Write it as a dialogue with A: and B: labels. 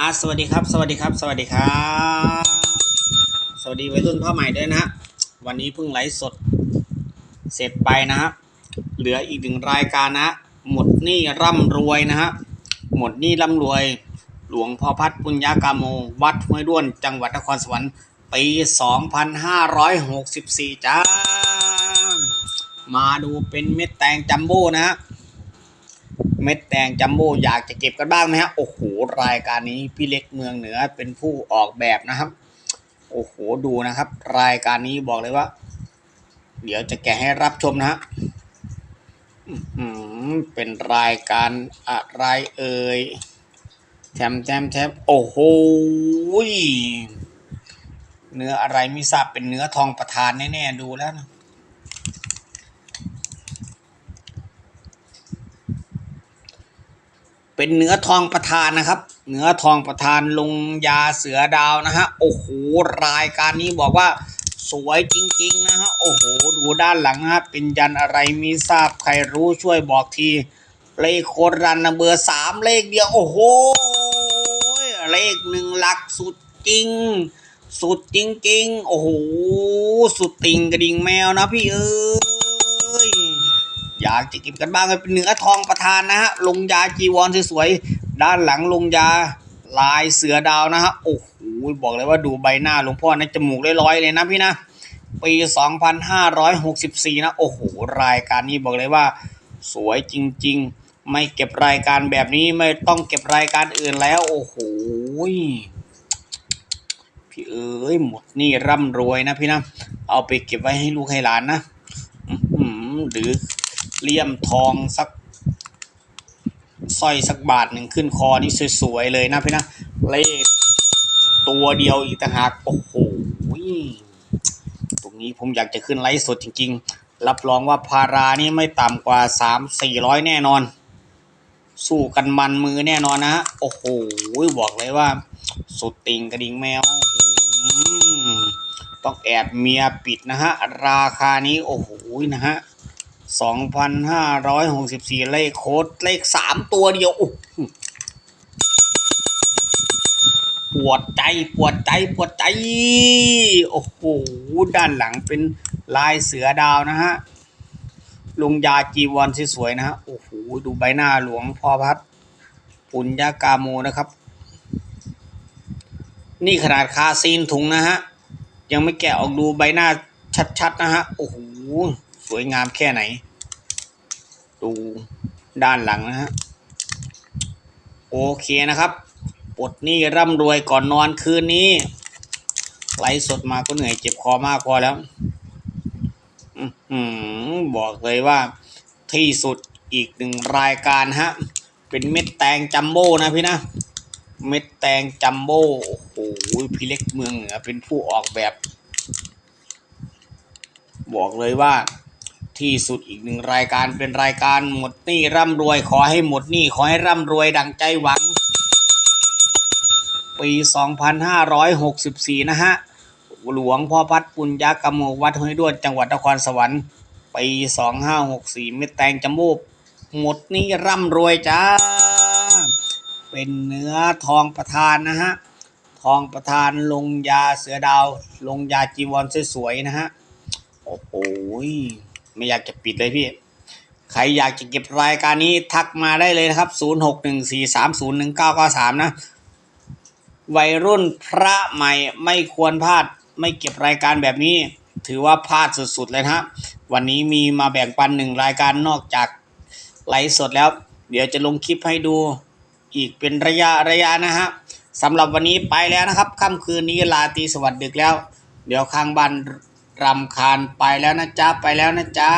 A: อะสวัสดีครับ สวัสดีครับ สวัสดีครับ สวัสดีวัยรุ่นพ่อใหม่ด้วยนะฮะวันนี้เพิ่งไลฟ์สด เสร็จไปนะฮะเหลืออีกหนึ่งรายการนะฮะหมดหนี้ร่ำรวยนะฮะหมดหนี้ร่ำรวย หลวงพ่อพัดปุญญากาโม วัดห้วยด้วน จังหวัดนครสวรรค์ปี 2564 จ้า มาดูเป็นเม็ดแตงจัมโบ้นะฮะ เม็ดแดงจัมโบ้อยากจะเก็บกันบ้างไหมฮะโอ้โหรายการนี้พี่เล็กเมืองเหนือเป็นผู้ออกแบบนะครับ โอ้โหดูนะครับ รายการนี้บอกเลยว่า เดี๋ยวจะแกะให้รับชมนะฮะอื้อหือเป็นรายการอะไรเอ่ยแถมแถมแถมโอ้โหเนื้ออะไรไม่ทราบเป็นเนื้อทองประทานแน่ๆดูแล้วนะ เป็นเนื้อทองประทานนะครับ เนื้อทองประทานลงยาเสือดาวนะฮะโอ้โหรายการนี้บอกว่าสวยจริงๆนะฮะโอ้โหดูด้านหลังนะฮะเป็นยันอะไรมีทราบใครรู้ช่วยบอกทีเลขโคดรันนะเบอร์สามเลขเดียวโอ้โหเลขหนึ่งหลักสุดจริง สุดจริงๆ โอ้โห สุดติงกระดิ่งแมวนะพี่เออากจะเก็บกันบ้างเป็นเนื้อทองประทานนะฮะลงยาจีวรสวยๆด้านหลังลงยาลายเสือดาวนะฮะโอ้โหบอกเลยว่าดูใบหน้าหลวงพ่อนะจมูกลอยๆเลยนะพี่นะปี 2564 นะ โอ้โห รายการนี้บอกเลยว่า สวยจริง ๆ ไม่เก็บรายการแบบนี้ไม่ต้องเก็บรายการอื่นแล้ว โอ้โหพี่เอ้ยหมดนี่ร่ำรวยนะพี่นะ เอาไปเก็บไว้ให้ลูกให้หลานนะหรือ เลี่ยมทองสักสร้อยสักบาทหนึ่งขึ้นคอนี่สวยๆเลยนะพี่นะเลขตัวเดียวอีกต่างหากโอ้โหตรงนี้ผมอยากจะขึ้นไลฟ์สดจริง ๆ รับรองว่าพารานี่ไม่ต่ำกว่าสามสี่ร้อยแน่นอน สู้กันมันมือแน่นอนนะโอ้โหบอกเลยว่า สุดติงกระดิ่งแมวต้องแอบเมียปิดนะฮะ ราคานี้โอ้โหนะฮะ 2,564 เลขโค้ดเลขสามตัวเดียวปวดใจปวดใจปวดใจ โอ้โห ด้านหลังเป็นลายเสือดาวนะฮะลุงยาจีวรสวยๆนะฮะ โอ้โห ดูใบหน้าหลวงพ่อพัด ปุญญากาโมนะครับ นี่ขนาดคาซีนถุงนะฮะ ยังไม่แกะออกดูใบหน้าชัดๆนะฮะ โอ้โห สวยงามแค่ไหน ดูด้านหลังนะฮะ โอเคนะครับปลดหนี้ร่ำรวยก่อนนอนคืนนี้ ไลฟ์สดมาก็เหนื่อยเจ็บคอมากพอแล้วอือหือบอกเลยว่าที่สุดอีกหนึ่งรายการฮะ เป็นเม็ดแตงจัมโบ้นะพี่นะ เม็ดแตงจัมโบ้โอ้โหพี่เล็กเมืองเหนือเป็นผู้ออกแบบ บอกเลยว่า ที่สุดอีกหนึ่งรายการเป็นรายการหมดหนี้ร่ำรวย ขอให้หมดหนี้ขอให้ร่ำรวยดังใจหวัง ปี 2564 นะฮะ หลวงพ่อพัดปุญญากรรมโมวัดห้วยด้วนจังหวัดนครสวรรค์ปี 2564 เม็ดแตงจมูกหมดหนี้ร่ำรวยจ้า เป็นเนื้อทองประทานนะฮะ ทองประทานลงยาเสือดาว ลงยาจีวรสวยๆนะฮะ โอ้โห ไม่อยากจะปิดเลยพี่ ใครอยากจะเก็บรายการนี้ทักมาได้เลยนะครับ 0614301993 นะ วัยรุ่นพระใหม่ไม่ควรพลาด ไม่เก็บรายการแบบนี้ ถือว่าพลาดสุดๆ เลยนะฮะ วันนี้มีมาแบ่งปันหนึ่งรายการนอกจากไลฟ์สดแล้ว เดี๋ยวจะลงคลิปให้ดูอีกเป็นระยะระยะนะฮะสำหรับวันนี้ไปแล้วนะครับค่ำคืนนี้ลาตีสวัสดิ์ดึกแล้ว เดี๋ยวข้างบ้าน รำคาญไปแล้วนะจ๊ะ ไปแล้วนะจ๊ะ